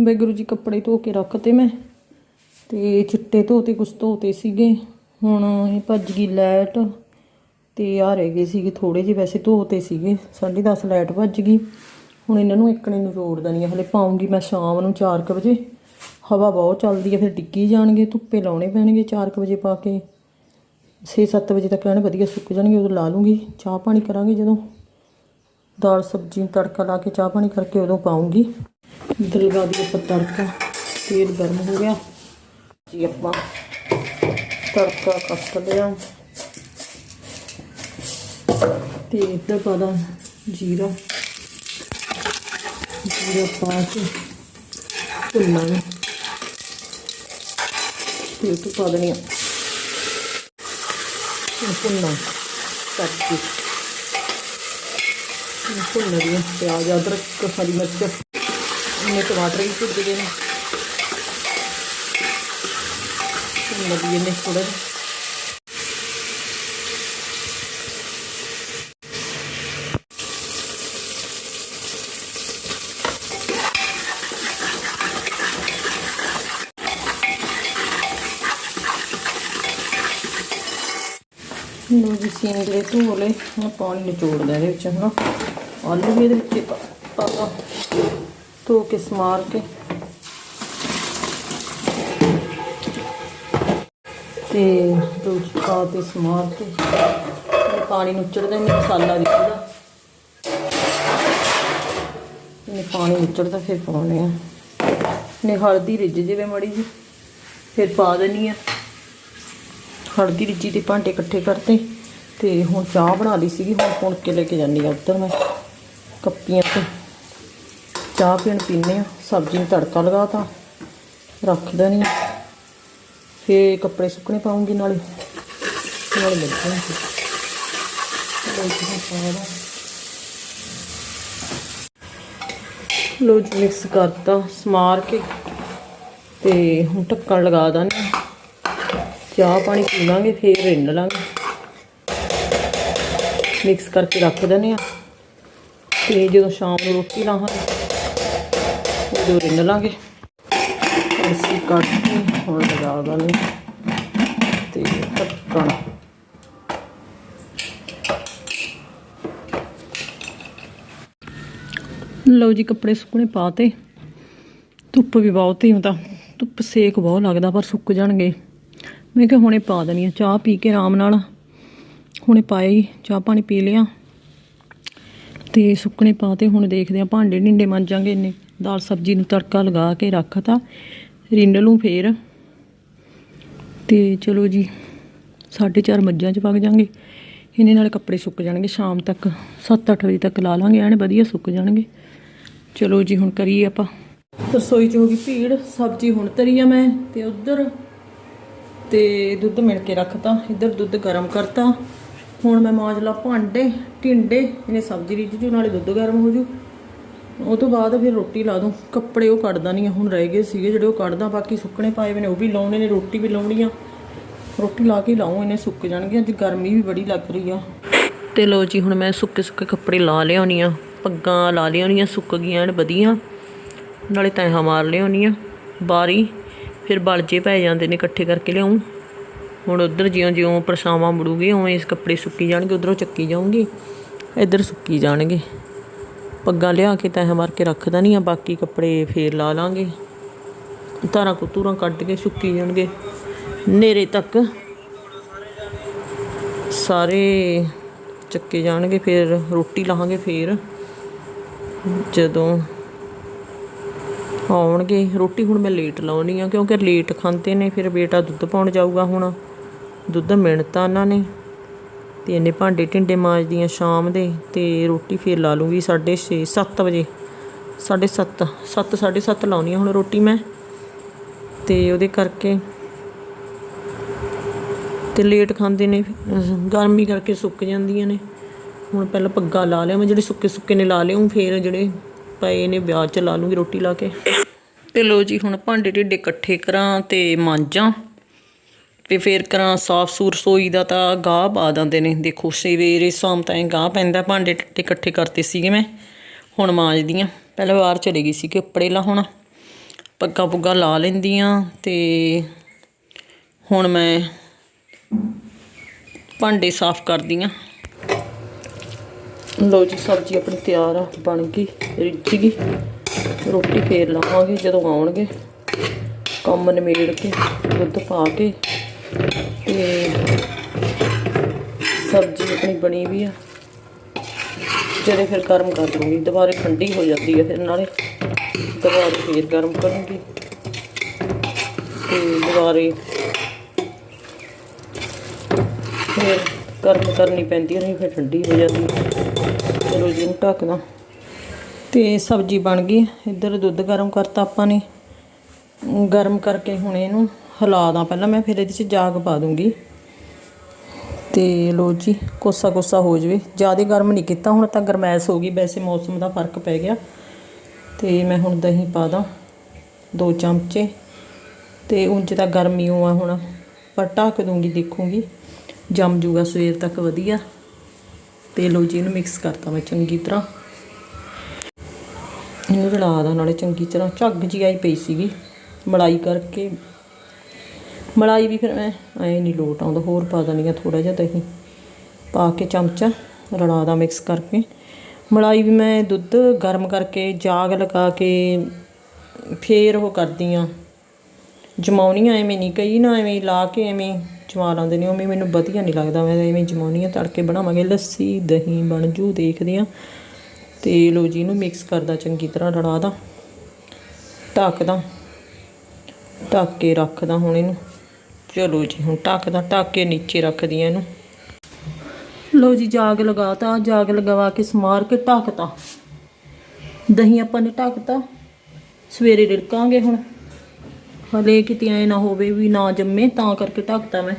ਵਾਹਿਗੁਰੂ ਜੀ ਕੱਪੜੇ ਧੋ ਕੇ ਰੱਖਤੇ ਮੈਂ ਤੇ ਚਿੱਟੇ ਧੋਤੇ, ਕੁਛ ਧੋਤੇ ਸੀਗੇ। ਹੁਣ ਇਹ ਭੱਜ ਗਈ ਲਾਈਟ ਤੇ ਆ ਰਹਿ ਗਏ ਸੀਗੇ ਥੋੜੇ ਜਿਹੇ, ਵੈਸੇ ਧੋਤੇ ਸੀਗੇ 10:30 ਲਾਈਟ ਭੱਜ ਗਈ। ਹੁਣ ਇਹਨਾਂ ਨੂੰ ਇੱਕਣੇ ਨੂੰ ਰੋੜ ਦਣੀ ਹਲੇ ਪਾਉਂਗੀ ਮੈਂ ਸ਼ਾਮ ਨੂੰ 4:00 ਵਜੇ। ਹਵਾ ਬਹੁਤ ਚੱਲਦੀ ਹੈ ਫਿਰ ਡਿੱਗੀ ਜਾਣਗੇ, ਧੁੱਪੇ ਲਾਉਣੇ ਪੈਣਗੇ 4:00 ਵਜੇ ਪਾ ਕੇ। 6-7 ਵਜੇ ਤੱਕ ਐਨ ਵਧੀਆ ਸੁੱਕ ਜਾਣਗੇ, ਉਦੋਂ ਲਾ ਲੂੰਗੀ, ਚਾਹ ਪਾਣੀ ਕਰਾਂਗੇ ਜਦੋਂ। ਦਾਲ ਸਬਜ਼ੀ ਤੜਕਾ ਲਾ ਕੇ ਚਾਹ ਪਾਣੀ ਕਰਕੇ ਉਦੋਂ ਪਾਉਂਗੀ। ਇੱਧਰ ਲਗਾ ਦਈਏ ਆਪਾਂ ਤੜਕਾ, ਤੇਲ ਗਰਮ ਹੋ ਗਿਆ। ਜੀ ਆਪਾਂ ਤੜਕਾ ਕੱਟ ਲਿਆ। ਤੇ ਇੱਧਰ ਪਾ ਦਾਂ ਜੀਰਾ। ਜੀਰਾ ਪਾ ਕੇ ਭੁੰਨਾਂਗੇ ਤੇ ਉਹ ਤੋਂ ਪਾ ਦੇਣੀ ਆ। ਭੁੰਨਾ ਕੱਟ ਭੁੰਨ ਰਹੀ ਹੈ ਪਿਆਜ਼, ਅਦਰਕ, ਹਰੀ ਮਿਰਚ। ਇਹਨੇ ਟਮਾਟਰ ਵੀ ਭੁੱਜ ਗਏ ਨੇ। ਭੁੰਨ ਲਈਏ ਨੇ ਥੋੜਾ ਜਿਹਾ। ਲੋ ਜੀ, ਸੀਨ ਦੇ ਧੋ ਲਏ ਪਾਣੀ ਨਿਚੋੜਦਾ ਇਹਦੇ ਵਿੱਚ, ਹਨਾ। ਆਲੂ ਵੀ ਇਹਦੇ ਵਿੱਚ ਪਾਤਾ ਧੋ ਕੇ ਸਮਾਰ ਕੇ। ਤੇ ਦੁੱਧ ਪਾ ਤੇ ਸਮਾਰ ਕੇ। ਇਹ ਪਾਣੀ ਨੁੱਚੜਦਾ ਨਹੀਂ ਮਸਾਲਾ ਦਿਖਦਾ ਇਹ ਪਾਣੀ ਨੁੱਚੜਦਾ ਫਿਰ ਪਾਉਣੇ ਆ। ਨੇ ਹਲਦੀ ਰਿੱਝ ਜਿਵੇਂ ਮੜੀ ਜੀ ਫਿਰ ਪਾ ਦੇਣੀ ਆ। ਹਲਦੀ ਰਿੱਝੀ ਦੇ ਭਾਂਡੇ ਇਕੱਠੇ ਕਰਤੇ, ਤੇ ਹੁਣ ਚਾਹ ਬਣਾ ਲਈ ਸੀਗੀ। ਹੁਣ ਪੁਣ ਕੇ ਲੈ ਕੇ ਜਾਂਦੀ ਆ ਉੱਧਰ ਮੈਂ, ਕੱਪੀਆਂ ਤੇ। ਚਾਹ ਪੀਣ ਪੀਨੇ ਆ ਸਬਜ਼ੀ ਨੂੰ ਤੜਕਾ ਲਗਾਤਾ ਰੱਖ ਦੇਣੀ ਆ। ਫੇਰ ਕੱਪੜੇ ਸੁੱਕਣੇ ਪਾਉਂਗੀ ਨਾਲੇ ਨਾਲੇ ਲੱਗਣਗੇ ਲੋ ਜੀ, ਮਿਕਸ ਕਰਤਾ ਸਮਾਰ ਕੇ, ਤੇ ਹੁਣ ਢੱਕਣ ਲਗਾ ਦਾਂਗੇ। ਚਾਹ ਪਾਣੀ ਪੀ ਲਾਂਗੇ, ਫੇਰ ਰਿੰਨ ਲਾਂਗੇ। ਮਿਕਸ ਕਰਕੇ ਰੱਖ ਦਿੰਦੇ ਆ ਤੇ ਜਦੋਂ ਸ਼ਾਮ ਨੂੰ ਰੋਟੀ ਲਾਹਾਂਗੇ ਉਦੋਂ ਰਿੰਨ ਲਾਂਗੇ। ਅਸੀਂ ਕੱਟ ਕੇ ਹੁਣ ਲਗਾ ਦਾਂਗੇ। ਤੇ ਢੱਕਣ ਲਓ ਜੀ, ਕੱਪੜੇ ਸੁੱਕਣੇ ਪਾਤੇ। ਧੁੱਪ ਵੀ ਬਹੁਤ ਹੀ ਹੁੰਦਾ ਧੁੱਪ ਸੇਕ ਬਹੁਤ ਲੱਗਦਾ, ਪਰ ਸੁੱਕ ਜਾਣਗੇ। ਮੈਂ ਕਿਹਾ ਹੁਣੇ ਪਾ ਦੇਣੀ ਆ। ਚਾਹ ਪੀ ਕੇ ਆਰਾਮ ਨਾਲ ਹੁਣੇ ਪਾਈ ਚਾਹ ਪਾਣੀ ਪੀ ਲਿਆ। ਤੇ ਸੁੱਕਣੇ ਪਾਤੇ। ਹੁਣ ਦੇਖਦੇ ਆ ਭਾਂਡੇ ਢਿੰਡੇ ਮਾਂਜਾਂਗੇ ਇੰਨੇ। ਦਾਲ ਸਬਜ਼ੀ ਨੂੰ ਤੜਕਾ ਲਗਾ ਕੇ ਰੱਖਤਾ ਰਿੰਨ ਲੂੰ ਫੇਰ। ਤੇ ਚਲੋ ਜੀ 4:30 ਮੱਝਾਂ ਚ ਵਗ ਜਾਾਂਗੇ। ਇਹਨੇ ਨਾਲ ਕੱਪੜੇ ਸੁੱਕ ਜਾਣਗੇ, ਸ਼ਾਮ ਤੱਕ 7-8 ਵਜੇ ਤੱਕ ਲਾ ਲਾਂਗੇ, ਐਨ ਵਧੀਆ ਸੁੱਕ ਜਾਣਗੇ। ਚਲੋ ਜੀ, ਹੁਣ ਕਰੀਏ ਆਪਾਂ। ਰਸੋਈ ਚ ਹੋ ਗਈ ਭੀੜ, ਸਬਜ਼ੀ ਹੁਣ ਤਰੀ ਆ ਮੈਂ ਤੇ ਉਧਰ। ਤੇ ਦੁੱਧ ਮਿਲ ਕੇ ਰੱਖਤਾ ਇੱਧਰ ਦੁੱਧ ਗਰਮ ਕਰਤਾ। ਹੁਣ ਮੈਂ ਮਾਂਜ ਲਾ ਭਾਂਡੇ ਢਿੰਡੇ ਇਹਨੇ ਸਬਜ਼ੀ ਰਿੱਝ ਜੂ, ਨਾਲੇ ਦੁੱਧ ਗਰਮ ਹੋ ਜੂ। ਉਹ ਤੋਂ ਬਾਅਦ ਫਿਰ ਰੋਟੀ ਲਾ ਦੂੰ। ਕੱਪੜੇ ਉਹ ਕੱਢਦਾ ਨਹੀਂ ਆ, ਹੁਣ ਰਹਿ ਗਏ ਸੀਗੇ ਜਿਹੜੇ ਉਹ ਕੱਢਦਾ ਬਾਕੀ ਸੁੱਕਣੇ ਪਾਏ ਹੋਏ ਨੇ ਉਹ ਵੀ ਲਾਉਣੇ ਨੇ ਰੋਟੀ ਵੀ ਲਾਉਣੀ ਆ। ਰੋਟੀ ਲਾ ਕੇ ਲਾਉਂ ਇਹਨੇ ਸੁੱਕ ਜਾਣਗੇ ਅੱਜ ਗਰਮੀ ਵੀ ਬੜੀ ਲੱਗ ਰਹੀ ਆ। ਤੇ ਲੋ ਜੀ ਹੁਣ ਮੈਂ ਸੁੱਕੇ ਸੁੱਕੇ ਕੱਪੜੇ ਲਾ ਲਿਆਉਣੀ ਆ। ਪੱਗਾਂ ਲਾ ਲਿਆਉਣੀਆਂ ਸੁੱਕ ਗਈਆਂ ਨੇ ਵਧੀਆ। ਨਾਲੇ ਤੈਹਾਂ ਮਾਰ ਲਿਆਉਣੀ ਆ ਬਾਰੀ। ਫਿਰ ਬਲਜੇ ਪੈ ਜਾਂਦੇ ਨੇ ਇਕੱਠੇ ਕਰਕੇ ਲਿਆਉਂ। ਹੁਣ ਉਧਰ ਜਿਉਂ ਜਿਉਂ ਪਰਛਾਵਾਂ ਮੁੜੂਗੀ ਉਵੇਂ ਇਸ ਕੱਪੜੇ ਸੁੱਕੀ ਜਾਣਗੇ ਉਧਰੋਂ ਚੱਕੀ ਜਾਊਂਗੀ। ਇੱਧਰ ਸੁੱਕੀ ਜਾਣਗੇ। ਪੱਗਾਂ ਲਿਆ ਕੇ ਤੈਹਾਂ ਮਾਰ ਕੇ ਰੱਖ ਨਹੀਂ ਆ, ਬਾਕੀ ਕੱਪੜੇ ਫੇਰ ਲਾ ਲਾਂਗੇ। ਤਾਰਾਂ ਕੁਤੂਰਾਂ ਕੱਢ ਕੇ ਸੁੱਕੀ ਜਾਣਗੇ। ਨੇਰੇ ਤੱਕ ਸਾਰੇ ਚੱਕੇ ਜਾਣਗੇ, ਫਿਰ ਰੋਟੀ ਲਾਹਾਂਗੇ ਫਿਰ। ਜਦੋਂ ਆਉਣਗੇ, ਰੋਟੀ ਹੁਣ ਮੈਂ ਲੇਟ ਲਾਉਣੀ ਆ, ਕਿਉਂਕਿ ਲੇਟ ਖਾਂਦੇ ਨੇ, ਫਿਰ ਬੇਟਾ ਦੁੱਧ ਪਾਉਣ ਜਾਊਗਾ ਹੁਣ। ਦੁੱਧ ਮਿਣਤਾ ਉਹਨਾਂ ਨੇ। ਤੇ ਇਹਨੇ ਭਾਂਡੇ ਢਿੰਡੇ ਮਾਂਜਦੀਆਂ ਸ਼ਾਮ ਦੇ ਤੇ ਰੋਟੀ ਫੇਰ ਲਾ ਲੂੰਗੀ 6:30 7 ਵਜੇ। 7:30 7 7:30 ਲਾਉਣੀ ਆ ਹੁਣ ਰੋਟੀ ਮੈਂ। ਤੇ ਉਹਦੇ ਕਰਕੇ ਤੇ ਲੇਟ ਖਾਂਦੇ ਨੇ, ਗਰਮੀ ਕਰਕੇ ਸੁੱਕ ਜਾਂਦੀਆਂ ਨੇ। ਹੁਣ ਪਹਿਲਾਂ ਪੱਗਾ ਲਾ ਲਿਆ ਮੈਂ, ਜਿਹੜੇ ਸੁੱਕੇ ਸੁੱਕੇ ਨੇ ਲਾ ਲਿਆਉਂ ਫੇਰ ਜਿਹੜੇ ਪਏ ਨੇ ਵਿਆਹ ਚ ਲਾ ਲੂੰਗੀ ਰੋਟੀ ਲਾ ਕੇ। ਤੇ ਲੋ ਜੀ ਹੁਣ ਭਾਂਡੇ ਢਿੱਡੇ ਇਕੱਠੇ ਕਰਾਂ ਤੇ ਮਾਂਜਾਂ। ਤੇ ਫੇਰ ਕਰਾਂ ਸਾਫ਼ ਸੂਰ ਰਸੋਈ ਦਾ ਤਾਂ ਗਾਹ ਪਾ ਦਿੰਦੇ ਨੇ। ਦੇਖੋ, ਸਵੇਰੇ ਸ਼ਾਮ ਤਾਂ ਗਾਹ ਪੈਂਦਾ, ਭਾਂਡੇ ਟੱਟੇ ਇਕੱਠੇ ਕਰਤੇ ਸੀਗੇ ਮੈਂ, ਹੁਣ ਮਾਂਜਦੀ ਆਂ ਪਹਿਲਾਂ ਬਾਹਰ ਚਲੇ ਗਈ ਸੀ ਕੱਪੜੇ ਲਾਹੁਣ ਪੱਗਾਂ ਪੁੱਗਾਂ ਲਾ ਲੈਂਦੀ ਲੈਂਦੀਆਂ ਤੇ ਹੁਣ ਮੈਂ ਭਾਂਡੇ ਸਾਫ਼ ਕਰਦੀ ਆ ਲੋ ਜੀ, ਸਬਜ਼ੀ ਆਪਣੀ ਤਿਆਰ ਆ, ਬਣ ਗਈ, ਰਿੱਝ ਗਈ। ਰੋਟੀ ਫੇਰ ਲਾਵਾਂਗੇ ਜਦੋਂ ਆਉਣਗੇ। ਕੰਮ ਨਿਮੇੜ ਕੇ, ਦੁੱਧ ਪਾ ਕੇ ਤੇ ਸਬਜ਼ੀ ਆਪਣੀ ਬਣੀ ਵੀ ਆ। ਜਿਹੜੇ ਫਿਰ ਗਰਮ ਕਰ ਦੂੰਗੀ ਦੁਬਾਰੇ ਠੰਡੀ ਹੋ ਜਾਂਦੀ ਹੈ ਫਿਰ ਨਾਲੇ। ਦੁਬਾਰੇ ਫਿਰ ਗਰਮ ਕਰੂੰਗੀ। ਤੇ ਦੁਬਾਰੇ ਫਿਰ ਗਰਮ ਕਰਨੀ ਪੈਂਦੀ ਹੈ ਨਹੀਂ ਫਿਰ ਠੰਡੀ ਹੋ ਜਾਂਦੀ ਹੈ ਚਲੋ ਜੀ ਨੂੰ ਢੱਕਦਾ। ਤੇ ਸਬਜ਼ੀ ਬਣ ਗਈ। ਇੱਧਰ ਦੁੱਧ ਗਰਮ ਕਰਤਾ ਆਪਾਂ ਨੇ। ਗਰਮ ਕਰਕੇ ਹੁਣ ਇਹਨੂੰ ਹਿਲਾ ਦਾਂ ਪਹਿਲਾਂ, ਮੈਂ ਫਿਰ ਇਹਦੇ 'ਚ ਜਾਗ ਪਾ ਦੂੰਗੀ। ਤੇ ਲੋ ਜੀ, ਕੋਸਾ ਕੋਸਾ ਹੋ ਜਵੇ। ਜ਼ਿਆਦਾ ਗਰਮ ਨਹੀਂ ਕੀਤਾ, ਹੁਣ ਤਾਂ ਗਰਮੈਸ਼ ਹੋ ਗਈ। ਵੈਸੇ ਮੌਸਮ ਦਾ ਫ਼ਰਕ ਪੈ ਗਿਆ। ਤੇ ਮੈਂ ਹੁਣ ਦਹੀਂ ਪਾ ਦਾਂ, ਦੋ ਚਮਚੇ। ਤੇ ਉਂਝ ਤਾਂ ਗਰਮੀ ਓ ਆ ਹੁਣ। ਪਰ ਢੱਕ ਦੂੰਗੀ, ਦੇਖੂੰਗੀ। ਜੰਮ ਜੂਗਾ ਸਵੇਰ ਤੱਕ ਵਧੀਆ। ਤੇ ਲੋ ਜੀ, ਇਹਨੂੰ ਮਿਕਸ ਕਰਤਾ ਮੈਂ ਚੰਗੀ ਤਰ੍ਹਾਂ। ਇਹਨੂੰ ਰਲਾ ਦਾ ਨਾਲੇ ਚੰਗੀ ਤਰ੍ਹਾਂ। ਝੱਗ ਜੀ ਆਈ ਪਈ ਸੀਗੀ। ਮਲਾਈ ਕਰਕੇ ਮਲਾਈ ਵੀ ਫਿਰ ਮੈਂ ਐ ਨਹੀਂ ਲੋਟ ਆਉਂਦਾ, ਹੋਰ ਪਾ ਦਿੰਦੀ ਆ ਥੋੜਾ ਜਿਹਾ ਦਹੀਂ। ਪਾ ਕੇ ਚਮਚਾ ਰਲਾ ਦਾ ਮਿਕਸ ਕਰਕੇ। ਮਲਾਈ ਵੀ ਮੈਂ ਦੁੱਧ ਗਰਮ ਕਰਕੇ ਜਾਗ ਲਗਾ ਕੇ ਫੇਰ ਉਹ ਕਰਦੀ ਆ ਜਮਾਉਣੀ ਆ, ਐਵੇਂ ਨਹੀਂ ਕਈ ਨਾ, ਐਵੇਂ ਲਾ ਕੇ ਐਵੇਂ ਜਮਾ ਲਾਉਂਦੇ ਨੇ ਉਵੇਂ ਮੈਨੂੰ ਵਧੀਆ ਨਹੀਂ ਲੱਗਦਾ, ਮੈਂ ਤਾਂ ਐਵੇਂ ਜਮਾਉਣੀ ਆ, ਤੜਕੇ ਬਣਾਵਾਂਗੇ ਲੱਸੀ, ਦਹੀਂ ਬਣ ਜੂ, ਦੇਖਦੇ ਆ ਤੇ ਲੋ ਜੀ, ਇਹਨੂੰ ਮਿਕਸ ਕਰਦਾ ਚੰਗੀ ਤਰ੍ਹਾਂ ਰਲਾ ਦਾ। ਢੱਕਦਾ, ਢੱਕ ਕੇ ਰੱਖਦਾ ਹੁਣ ਇਹਨੂੰ। ਚਲੋ ਜੀ, ਹੁਣ ਢੱਕਦਾ, ਢੱਕ ਕੇ ਨੀਚੇ ਰੱਖਦੀ ਆ ਇਹਨੂੰ। ਲੋ ਜੀ, ਜਾਗ ਲਗਾਤਾ, ਜਾਗ ਲਗਵਾ ਕੇ ਸਮਾਰ ਕੇ ਢੱਕਤਾ। ਦਹੀਂ ਆਪਾਂ ਨੇ ਢੱਕਤਾ, ਸਵੇਰੇ ਰਿੜਕਾਂਗੇ ਹੁਣ। ਹਲੇ ਕਿਤੇ ਐ ਨਾ ਹੋਵੇ ਵੀ ਨਾ ਜੰਮੇ, ਤਾਂ ਕਰਕੇ ਢੱਕਤਾ ਮੈਂ।